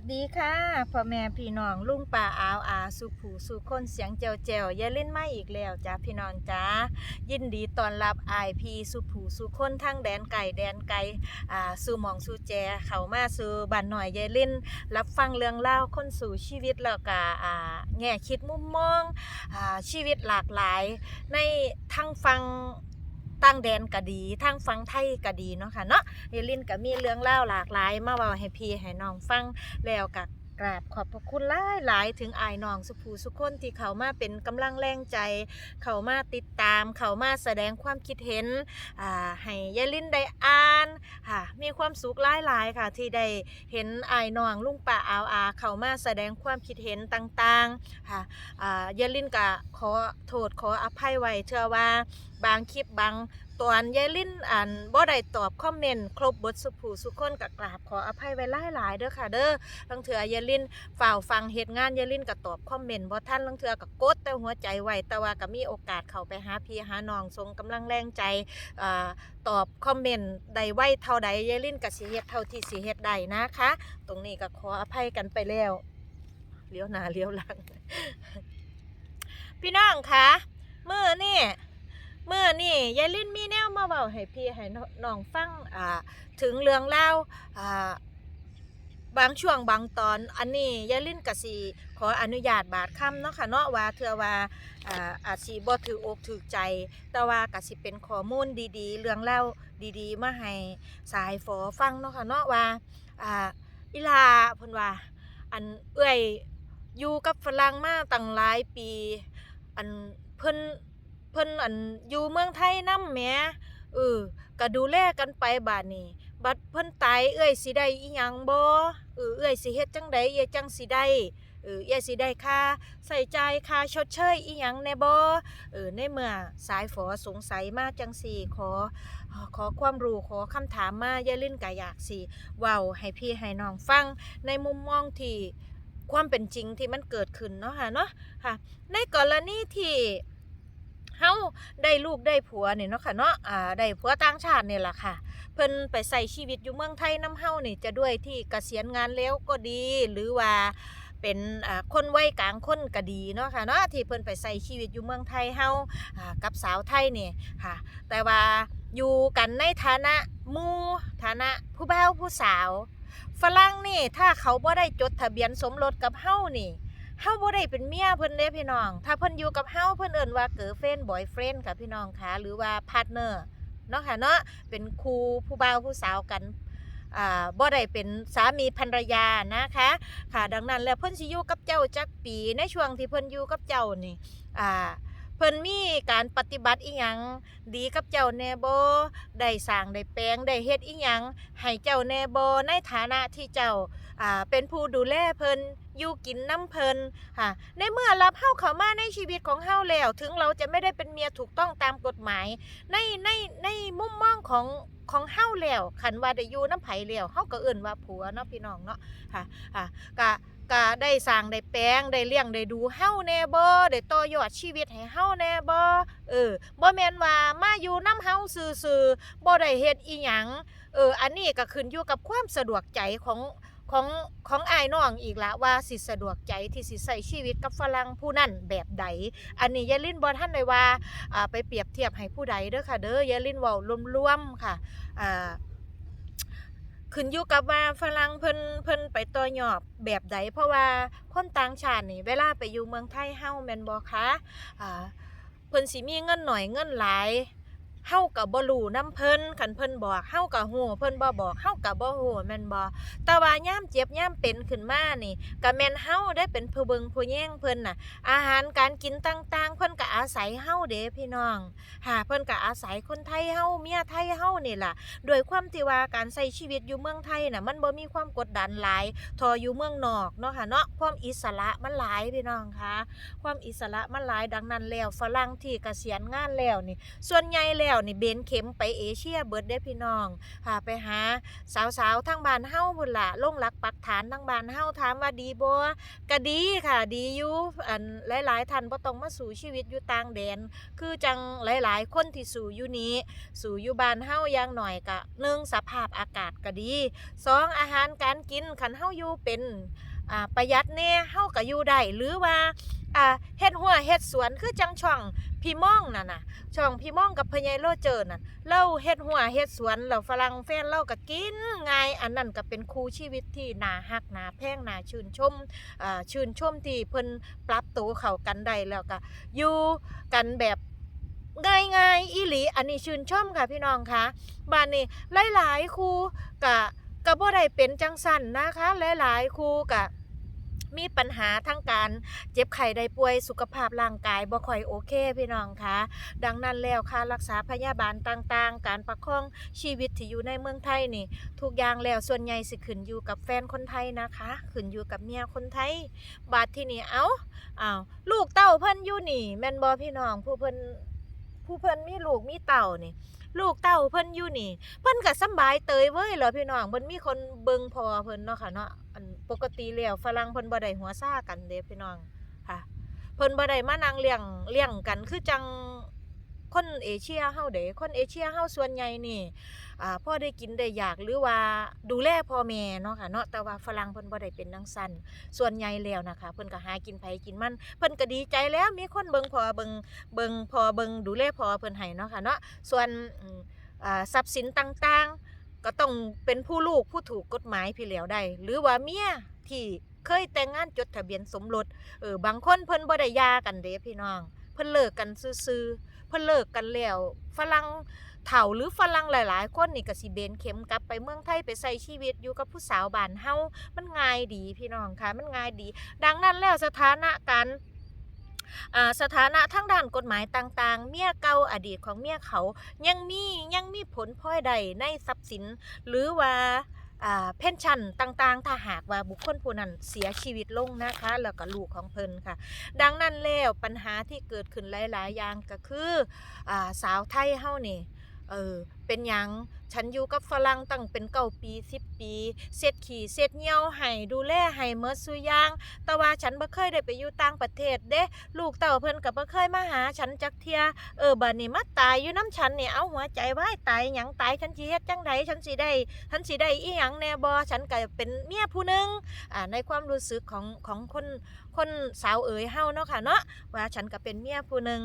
วัสดีค่ะพ่อแม่พี่น้องลุงป่าอาวอาสุผูสุคนเสียงเจวเจวอย่าเล่นไม่อีกแล้วจ้าพี่น้องจ้ายินดีต้อนรับไอพีสุผูสุคนทั้งแดนไก่แดนไก่อ่าสู่หมองสู่แจเขามาสู่บ้านหน่อยยายเล่นรับฟังเรื่องเล่าคนสู่ชีวิตแล้วก็อ่าแง่คิดมุมมองอ่าชีวิตหลากหลาย ในทั้งฟัง ตั้งแดนก็ดีทั้งฟังไทยก็ดีเนาะค่ะเนาะเอลินก็มีเรื่องเล่าหลากหลาย มาเว้าให้พี่ให้น้องฟังแล้วก็กราบขอบพระคุณหลายหลายถึงอายน้องสุภูสุคนที่เขามาเป็นกำลังแรงใจ เขามาติดตาม เขามาแสดงความคิดเห็นอ่าให้ยายลินได้อ่านค่ะมีความสุขหลายหลายค่ะ ที่ได้เห็นอายน้องลุงป่าอาวอา เขามาแสดงความคิดเห็นต่างๆค่ะอ่ายายลินก็ขอโทษขออภัยไว้เชื่อว่าบางคลิปบางตอนยายลิ้นอ่านบ่ได้ตอบคอมเมนต์ครบบทสุผูสุคนกับกราบขออภัยไว้หลายๆเด้อค่ะ เด้อลังเถื่อยายลิ้นฝ่าวฟังเหตุงานยายลิ้นก็ตอบคอมเมนต์บ่ทันลังเถือก็กดแต่หัวใจไว้แต่ว่าก็มีโอกาสเข้าไปหาพี่หาน้องส่งกำลังแรงใจอ่าตอบคอมเมนต์ใดไว้เท่าใดยายลิ้นก็สิเฮ็ดเท่าที่สิเฮ็ดได้นะคะ ตรงนี้ก็ขออภัยกันไปแล้วเลี้ยวหน้าเลี้ยวหลัง พี่น้องคะมื้อนี่ เมื่อนี่ยายลิ้นมีแนวมาเบาให้พี่ให้น้องฟังอ่าถึงเรื่องเล่าอ่าบางช่วงบางตอนอันนี้ยายลิ้นกะสิขออนุญาตบาดคำเนาะค่ะเนาะว่าเทือว่าอ่าอาจสิบ่ถืออกถือใจ แต่ว่ากะสิเป็นข้อมูลดีๆ เรื่องเล่าดีๆ มาให้สายฝอฟังเนาะค่ะเนาะว่าอ่าอีลาเพิ่นว่าอันเอื้อยอยู่กับฝรั่งมาตั้งหลายปี อันเพิ่น เพิ่นอันอยู่เมืองไทยนำแหมเออก็ดูแลกันไปบาดนี้ บัดเพิ่นตายเอ้อยสิได้อีหยังบ่เออเอ้อยสิเฮ็ดจังใดเอ้อยจังสิได้เออเอ้อยสิได้ค่าใส่ใจค่าชดเชยอีหยังแน่บ่เออในเมื่อสายฝอสงสัยมาจังสี่ขอ ขอความรู้ขอคำถามมายายลิ้นก็อยากสิเว้าให้พี่ให้น้องฟังในมุมมองที่ความเป็นจริงที่มันเกิดขึ้นเนาะค่ะเนาะค่ะ ในกรณีที่ เฮาได้ลูกได้ผัวเนี่ยเนาะค่ะเนาะอ่าได้ผัวต่างชาติเนี่ยแหละค่ะ เพิ่นไปใส่ชีวิตอยู่เมืองไทยน้ำเฮานี่จะด้วยที่เกษียณงานแล้วก็ดี หรือว่าเป็นคนวัยกลางคนก็ดีเนาะค่ะเนาะที่เพิ่นไปใส่ชีวิตอยู่เมืองไทยเฮาอ่ากับสาวไทยนี่ค่ะ แต่ว่าอยู่กันในฐานะมู่ฐานะผู้บ่าวผู้สาว ฝรั่งนี่ถ้าเขาบ่ได้จดทะเบียนสมรสกับเฮานี่ เฮาบ่ได้เป็นเมียเพิ่นเด้พี่น้อง ถ้าเพิ่นอยู่กับเฮาเพิ่นเอิ้นว่าเกิร์ลเฟนบอยเฟรนด์ค่ะพี่น้องค่ะ หรือว่าพาร์ทเนอร์เนาะค่ะเนาะ เป็นครูผู้บ่าวผู้สาวกันอ่าบ่ได้เป็นสามีภรรยานะคะ ค่ะ ดังนั้นแล้วเพิ่นสิอยู่กับเจ้าจักปีในช่วงที่เพิ่นอยู่กับเจ้านี่อ่าเพิ่นมีการปฏิบัติอีหยังดีกับเจ้าแน่บ่ได้สร้างได้แปลงได้เฮ็ดอีหยังให้เจ้าแน่บในฐานะที่เจ้าอ่าเป็นผู้ดูแลเพิ่น อยู่กินน้ำเพลินค่ะในเมื่อรับเฮาเขามาในชีวิตของเฮาแล้ว ถึงเราจะไม่ได้เป็นเมียถูกต้องตามกฎหมาย ในในในมุมมองของของเฮาแล้วคันว่าได้อยู่น้ำไผ่แล้วเฮาก็เอิ้นว่าผัวเนาะพี่น้องเนาะค่ะค่ะก็ก็ได้สร้างได้แปลงได้เลี้ยงได้ดูเฮาแน่บ่ได้ต่อยอดชีวิตให้เฮาแน่บ่เออบ่แม่นว่ามาอยู่น้ำเฮาซื่อๆบ่ได้เฮ็ดอีหยังเอออันนี้ก็ขึ้นอยู่กับความสะดวกใจของ ของของอายน้องอีกละว่าสิสะดวกใจที่สิใส่ชีวิตกับฝรั่งผู้นั้นแบบใด อันนี้ยายลินบ่ท่านได้ว่าอ่าไปเปรียบเทียบให้ผู้ใดเด้อค่ะเด้อยายลินเว้ารวมๆค่ะอ่าขึ้นอยู่กับว่าฝรั่งเพิ่นเพิ่นไปต่อยอดแบบใดเพราะว่าคนต่างชาตินี่เวลาไปอยู่เมืองไทยเฮาแม่นบ่คะอ่าเพิ่นสิมีเงินหน่อยเงินหลาย เฮากับบ่รู้นํเพิ่นคันเพิ่นบอกเฮากับฮู้เพิ่นบ่บอกเฮากับบ่ฮู้แม่นบ่แต่ว่ายามเจ็บยามเป็นขึ้นมานี่ก็แม่นเฮาได้เป็นผู้เบิงผู้แย่งเพิ่นน่ะ อาหารการกินต่างๆ เพิ่นก็อาศัยเฮาเด้พี่น้องหาเพิ่นก็อาศัยคนไทยเฮาเมียไทยเฮานี่ล่ะโดยความที่ว่าการใช้ชีวิตอยู่เมืองไทยน่ะมันบ่มีความกดดันหลายทออยู่เมืองนอกเนาะค่ะเนาะความอิสระมันหลายพี่น้องคะความอิสระมันหลายดังนั้นแล้วฝรั่งที่เกษียณงานแล้วนี่ ส่วนใหญ่แล้วแล้วนี่เบนเข็มไปเอเชียเบิดเด้พี่น้องค่ะไปหาสาวๆทางบ้านเฮ้าพุ่นล่ะลงหลักปักฐานทางบ้านเฮ้าถามว่าดีบ่ก็ดีค่ะ ดีอยู่อันหลายๆท่านบ่ต้องมาสู่ชีวิตอยู่ต่างแดน คือจังหลายๆ คนที่สู่อยู่นี้ สู่อยู่บ้านเฮ้าอย่างหน่อยก็หนึ่งสภาพอากาศก็ดีสองอาหารการกินคันเฮ้าอยู่เป็น อ่าประหยัดแน่เฮาก็อยู่ได้หรือว่าอ่าเฮ็ดหัวเฮ็ดสวนคือจังช่องพี่ม่องนั่นน่ะ ช่องพี่ม่องกับพญายโลเจอนั่นเราเฮ็ดหัวเฮ็ดสวนแล้วฝรั่งแฟนเราก็กินง่ายอันนั้นก็เป็นคู่ชีวิตที่น่าฮักน่าแพงน่าชื่นชมอ่าชื่นชมที่เพิ่นปรับตัวเข้ากันได้แล้วก็อยู่กันแบบง่ายง่ายๆอีหลี อันนี้ชื่นชมค่ะพี่น้องคะบ้านนี้หลายๆครูกะ กะบ่ได้เป็นจังสันนะคะ หลายๆครูกะมีปัญหาทั้งการเจ็บไข้ได้ป่วยสุขภาพร่างกายบ่ค่อยโอเคพี่น้องคะดังนั้นแล้วค่ารักษาพยาบาลต่างๆ การประคองชีวิตที่อยู่ในเมืองไทยนี่ทุกอย่างแล้วส่วนใหญ่สิขึ้นอยู่กับแฟนคนไทยนะคะขึ้นอยู่กับเมียคนไทย บาดที่นี่เอ้าอ้าวลูกเต้าเพิ่นอยู่นี่แม่นบ่พี่น้องผู้เพิ่นผู้เพิ่นมีลูกมีเต่านี่ ลูกเต้าเพิ่นอยู่นี่ เพิ่นก็สำบายเตยเว้ยเหรอพี่น้องเพิ่นมีคนเบิ่งพอเพิ่นเนาะค่ะเนาะอันปกติแล้วฝรั่งเพิ่นบ่ได้หัวซ่ากันเด้พี่น้องค่ะ เพิ่นบ่ได้มานั่งเลี้ยงเลี้ยงกันคือจัง คนเอเชียเฮาเด้คนเอเชียเฮาส่วนใหญ่นี่อ่าพ่อได้กินได้อยากหรือว่าดูแลพ่อแม่เนาะค่ะเนาะแต่ว่าฝรั่งเพิ่นบ่ได้เป็นจังซันส่วนใหญ่แล้วนะคะเพิ่นก็หากินไผกินมันเพิ่นก็ดีใจแล้วมีคนเบิ่งพอเบิ่งเบิ่งพอเบิ่งดูแลพอเพิ่นให้เนาะค่ะเนาะส่วนอ่าทรัพย์สินต่างๆ ก็ต้องเป็นผู้ลูกผู้ถูกกฎหมายพี่แล้วได้ หรือว่าเมียที่เคยแต่งงานจดทะเบียนสมรสเออบางคนเพิ่นบ่ได้หย่ากันเด้พี่น้อง เพิ่นเลิกกันซื่อๆ เพิ่นเลิกกันแล้ว ฝรั่งเฒ่าหรือฝรั่งหลาย ๆ คนนี่ก็สิเบนเข็มกลับไปเมืองไทยไปใช้ชีวิตอยู่กับผู้สาวบ้านเฮา มันง่ายดีพี่น้องค่ะ มันง่ายดี ดังนั้นแล้วสถานะการสถานะทางด้านกฎหมายต่างๆ เมียเก่าอดีตของเมียเขายังมียังมีผลพลอยใดในทรัพย์สิน หรือว่า เพนชั่นต่างๆ ถ้าหากว่าบุคคลผู้นั้นเสียชีวิตลงนะคะ แล้วก็ลูกของเพิ่นค่ะ ดังนั้นแล้วปัญหาที่เกิดขึ้นหลายๆ อย่างก็คืออสาวไทยเฮานี่ เออ เป็นหยัง ฉันอยู่กับฝรั่งตั้งเป็นเก้าปีสิบปี เสร็จขี่เสร็จเหี่ยวให้ดูแลให้เมื่อสุอยาง แต่ว่าฉันบ่เคยได้ไปอยู่ต่างประเทศเด้ ลูกเต่าเพิ่นก็บ่เคยมาหาฉันจักเทีย เออบัดนี้มาตายอยู่น้ำฉันนี่เอาหัวใจวายตายหยังตายฉันสิเฮ็ดจังไดฉันสิได้ ฉันสิได้อีหยังแน่บ่ฉันก็เป็นเมียผู้หนึงอ่าในความรู้สึกของของคนคนสาวเอ๋ยเฮาเนาะค่ะเนาะว่าฉันก็เป็นเมียผู้หนึง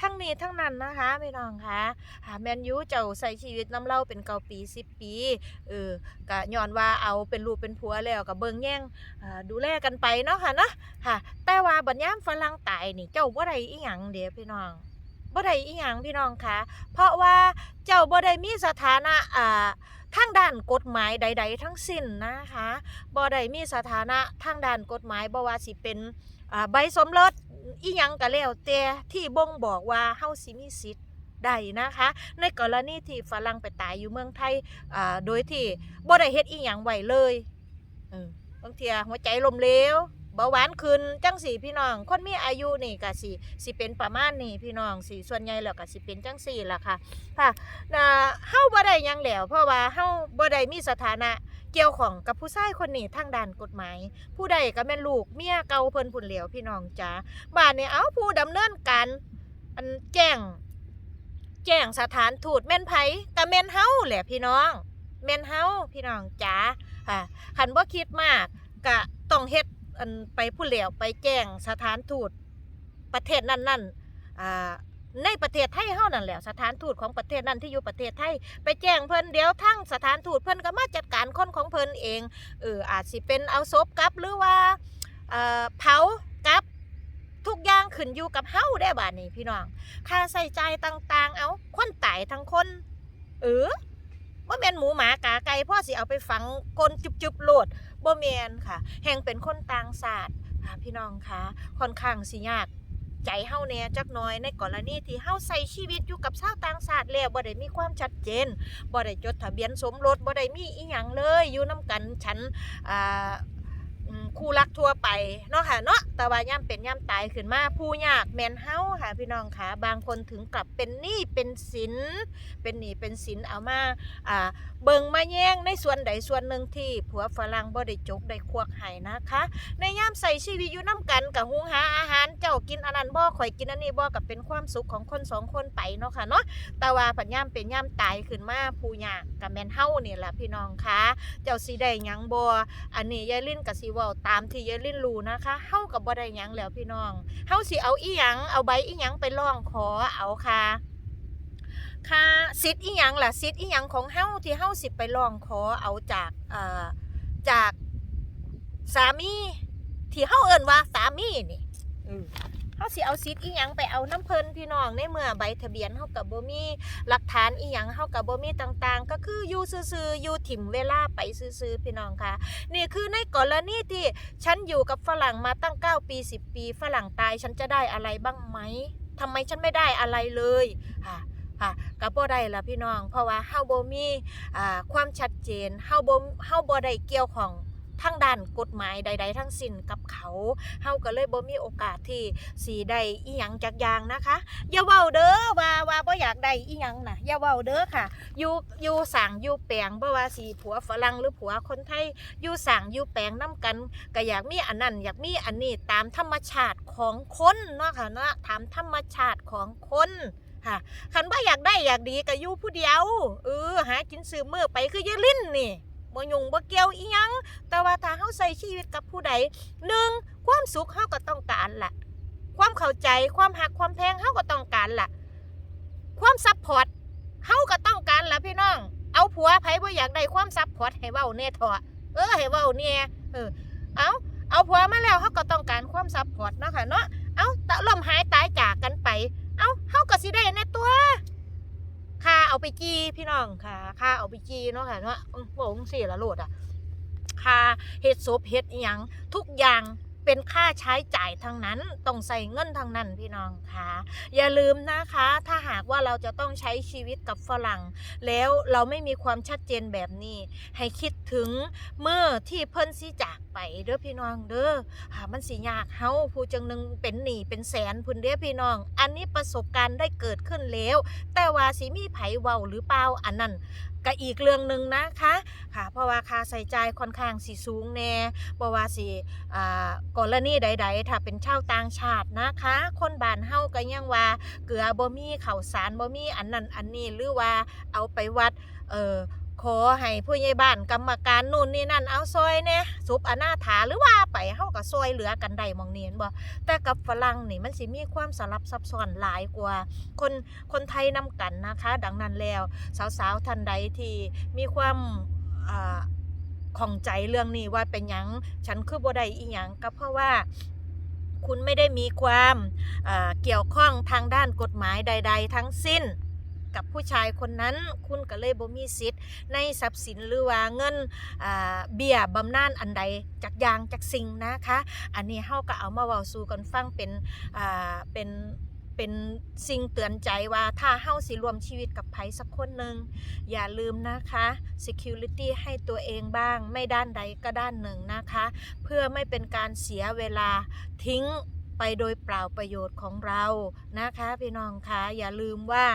ทั้งนี้ทั้งนั้นนะคะพี่น้องคะหาแมนยูเจ้าใส่ชีวิตน้ำเล่าเป็นเกาปีสิบปีเออก็ย้อนว่าเอาเป็นลูกเป็นผัวแล้วก็เบิงแย่งดูแลกันไปเนาะค่ะเนาะค่ะ แต่ว่าบัดยามฝรั่งตายนี่เจ้าบ่ได้อีหยังเด้พี่น้องบ่ได้อีหยังพี่น้องคะเพราะว่าเจ้าบ่ได้มีสถานะอ่าทางด้านกฎหมายใด ๆ ทั้งสิ้นนะคะบ่ได้มีสถานะทางด้านกฎหมายบ่ว่าสิเป็น อ่าใบสมรสอีหยังก็แล้วแต่ที่บ่งบอกว่าเฮาสิมีสิทธิ์ได้นะคะ ในกรณีที่ฝรั่งไปตายอยู่เมืองไทยอ่าโดยที่บ่ได้เฮ็ดอีหยังไว้เลยเออบางเทียหัวใจลมเหลว เบาหวานขึ้นจังสี่พี่น้อง คนมีอายุนี่ก็สิสิเป็นประมาณนี้พี่น้องสิส่วนใหญ่แล้วก็สิเป็นจังสี่ล่ะค่ะค่ะนะเฮาบ่ได้ยังแล้วเพราะว่าเฮาบ่ได้มีสถานะเกี่ยวของกับผู้ชายคนนี้ทางด้านกฎหมาย ผู้ใดก็แม่นลูกเมียเก่าเพิ่นพุ่นเหลียวพี่น้องจ๋าบ้านนี้เอาผู้ดำเนินการอันแจ้งแจ้งสถานทูตแม่นไผก็แม่นเฮาแหละพี่น้องแม่นเฮาพี่น้องจ๋าค่ะคันบ่คิดมากก็ต้องเฮ็ด อันไปผู้เหลียวไปแจ้งสถานทูตประเทศนั้นๆอ่าในประเทศไทยเฮานั่นแหละสถานทูตของประเทศนั้นที่อยู่ประเทศไทย ไปแจ้งเพิ่นเดี๋ยวทั้งสถานทูตเพิ่นก็มาจัดการคนของเพิ่นเองเอออาจสิเป็นเอาศพกลับหรือว่าเอ่อเผากลับทุกอย่างขึ้นอยู่กับเฮาได้บาดนี้พี่น้องค่าใช้จ่ายต่างๆ เอาคนตายทั้งคน เออว่าแม่นหมูหมากาไก่พ่อสิเอาไปฝังกลจุบๆโลด บ่แมนค่ะ แห่งเป็นคนต่างศาสตร์ค่ะพี่น้องคะค่อนข้างสิยากใจเฮาแน่จักน้อยในกรณีที่เฮาใส่ชีวิตอยู่กับชาวต่างชาติแล้วบ่ได้มีความชัดเจนบ่ได้จดทะเบียนสมรสบ่ได้มีอีหยังเลยอยู่นํกันฉันอ่าอื คู่รักทั่วไปเนาะค่ะเนาะแต่ว่าย่ำเป็นย่ำตายขึ้นมาผู้ยากแมนเฮาค่ะพี่น้องค่ะ บางคนถึงกลับเป็นหนี้เป็นสินเป็นหนี้เป็นสินเอามาอ่าเบิงมาแย่งในส่วนใดส่วนหนึ่งที่ผัวฝรั่งบ่ได้จกได้ควักให้นะคะ ในย่ามใส่ชีวิตอยู่น้ำกันกับหุงหาอาหารเจ้ากินอันนั้นบ่ข่อยกินอันนี้บ่กับเป็นความสุขของคนสองคนไปเนาะค่ะเนาะแต่ว่าผัดย่ามเป็นย่ามตายขึ้นมาผู้ยากกับแมนเฮานี่แหละพี่น้องค่ะ เจ้าสิได้ยังบ่อันนี้ยายลิ้นกับสิเว้าตามที่ยายลินรู้นะคะเฮากับบ่ได้หยังแล้วพี่น้องเฮาสิเอาอีหยังเอาใบอีหยังไปร้องขอเอาค่ะค่ะสิทธิ์อีหยังล่ะสิทธิ์อีหยังของเฮาที่เฮาสิไปร้องขอเอาจากเอ่อจากสามีที่เฮาเอิ้นว่าสามีนี่อื เฮาสิเอาสิทธิ์อีหยังไปเอาน้ำเพลินพี่น้องในเมื่อใบทะเบียนเฮากับบ่มีหลักฐานอีหยังเฮากับบ่มีต่างๆ ก็คืออยู่ซื่อๆอยู่ถิ่มเวลาไปซื่อๆพี่น้องค่ะ นี่คือในกรณีที่ฉันอยู่กับฝรั่งมาตั้ง 9 ปี 10 ปีฝรั่งตายฉันจะได้อะไรบ้างไหมทำไมฉันไม่ได้อะไรเลยค่ะค่ะก็บ่ได้ละพี่น้อง เพราะว่าเฮาบ่มีอ่าความชัดเจนเฮาบ่เฮาบ่ได้เกี่ยวของ ทางด้านกฎหมายใด ๆ ทั้งสิ้นกับเขาเฮาก็เลยบ่มีโอกาสที่สิได้อีหยังจักอย่างนะคะอย่าเว้าเด้อว่าว่าบ่อยากได้อีหยังน่ะอย่าเว้าเด้อค่ะอยู่อยู่สั่งอยู่แปลงบ่ว่าสิผัวฝรั่งหรือผัวคนไทยอยู่สั่งอยู่แปลงน้ำกันก็อยากมีอันนั้นอยากมีอันนี้ตามธรรมชาติของคนเนาะค่ะเนาะตามธรรมชาติของคนค่ะคันว่าอยากได้อยากดีก็อยู่ผู้เดียวเออหากินซื้อมือไปคือยายลิ้นนี่บ่ยุ่งบ่เกี่ยวอีหยัง ว่าถ้าเฮาใส่ชีวิตกับผู้ใดหนึ่งความสุขเฮาก็ต้องการล่ะ ความเข้าใจความหักความแพงเฮาก็ต้องการล่ะ ความซัพพอร์ตเฮาก็ต้องการล่ะพี่น้อง เอาผัวไผบ่อยากได้ความซัพพอร์ตให้เว้าแน่เถอเออให้เว้าเนี่ยเออเอาเอาผัวมาแล้วเฮาก็ต้องการความซัพพอร์ตเนาะค่ะเนาะเอาตะล่มหายตายจากกันไป เอาเฮาก็สิได้ในตัวค่าเอาไปจีพี่น้องค่ะค่าเอาไปจีเนาะค่ะเนาะอื้อบ่จังซี่ละโลดอะ คาเฮ็ดศพเฮ็ดอีหยังทุกอย่างเป็นค่าใช้จ่ายทั้งนั้นต้องใส่เงินทั้งนั้นพี่น้องค่ะอย่าลืมนะคะ ถ้าหากว่าเราจะต้องใช้ชีวิตกับฝรั่ง แล้วเราไม่มีความชัดเจนแบบนี้ ให้คิดถึงเมื่อที่เพิ่นสิจากไปเด้อพี่น้องเด้อหามันสิยากเฮาผู้จังหนึ่งเป็นหนี้เป็นแสนพุ่นเด้อพี่น้อง อันนี้ประสบการณ์ได้เกิดขึ้นแล้ว แต่ว่าสิมีไผเว้าหรือเปล่าอันนั้น ก็อีกเรื่องหนึ่งนะคะค่ะเพราะว่าค่าใส่ใจค่อนข้างสีสูงแน่บ่ว่าสิอ่ากรณีใด ๆ ถ้าเป็นชาวต่างชาตินะคะ คนบ้านเฮาก็ยังว่าเกลือบ่มีข้าวสารบ่มีอันนั้นอันนี้หรือว่าเอาไปวัดเออ ขอให้ผู้ใหญ่บ้านกรรมการนู่นนี่นั่นเอาซอยเนี่ยสุบอนาถาหรือว่าไปเฮาก็ซอยเหลือกันได้มองเนี้เห็นบ่แต่กับฝรั่งนี่มันสิมีความสลับซับซ้อนหลายกว่า คนคนไทยนำกันนะคะ ดังนั้นแล้ว สาวๆท่านใดที่มีความอ่าของใจเรื่องนี้ว่าเป็นหยังฉันคือบ่ได้อีหยังก็เพราะว่าคุณไม่ได้มีความอ่าเกี่ยวข้องทางด้านกฎหมายใด ๆ ทั้งสิ้น กับผู้ชายคนนั้น คุณก็เลยบ่มีสิทธิ์ ในทรัพย์สินหรือว่าเงินเบี้ยบำนาญอันใดจากยางจากสิ่งนะคะ อันนี้เฮาก็เอามาเว้าสู่กันฟังเป็นเป็นเป็นสิ่งเตือนใจว่าถ้าเฮาสิรวมชีวิตกับไผสักคนหนึ่งอย่าลืมนะคะ security ให้ตัวเองบ้าง ไม่ด้านใดก็ด้านหนึ่งนะคะ เพื่อไม่เป็นการเสียเวลาทิ้งไปโดยเปล่าประโยชน์ของเรานะคะ พี่น้องคะอย่าลืมว่า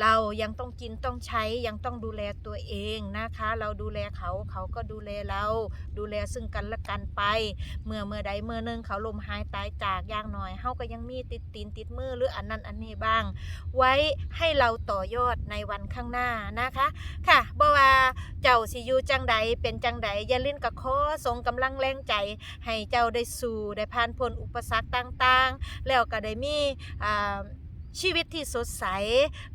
เรายังต้องกินต้องใช้ยังต้องดูแลตัวเองนะคะ เราดูแลเขาเขาก็ดูแลเรา ดูแลซึ่งกันและกันไป เมื่อเมื่อใดเมื่อหนึงเขาลมหายตายจากอย่างหน่อยเฮาก็ยังมีติดตีนติดมือหรืออันนั้นอันนี้บ้าง ไว้ให้เราต่อยอดในวันข้างหน้านะคะ ค่ะบ่ว่าเจ้าสิอยู่จังใดเป็นจังใดอย่าลิ้นกับขอส่งกำลังแรงใจ ให้เจ้าได้สู่ได้ผ่านพ้นอุปสรรคต่างๆ แล้วก็ได้มีอ่า ชีวิตที่สดใส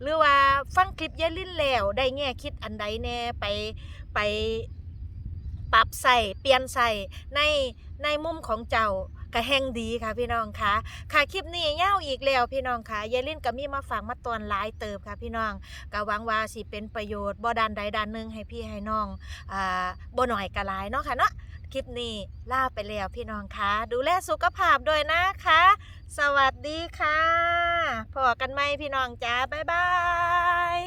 หรือว่าฟังคลิปยายลิ้นแล้ว ได้แง่คิดอันใดแน่ไปไปปรับใส่เปลี่ยนใส่ในในมุมของเจ้าก็แห่งดีค่ะพี่น้องค่ะค่ะคลิปนี้ยาวอีกแล้วพี่น้องค่ะยายลิ้นก็มีมาฝากมาตอนหลายเติบค่ะพี่น้องก็หวังว่าสิเป็นประโยชน์บ่ด้านใดด้านหนึ่งให้พี่ให้น้องอ่าบ่หน่อยก็หลายเนาะค่ะเนาะ ลิปนี้ลาไปแล้วพี่น้องคะดูแลสุขภาพด้วยนะคะ สวัสดีค่ะพบกันไหมพี่น้องจ้าบ๊ายบาย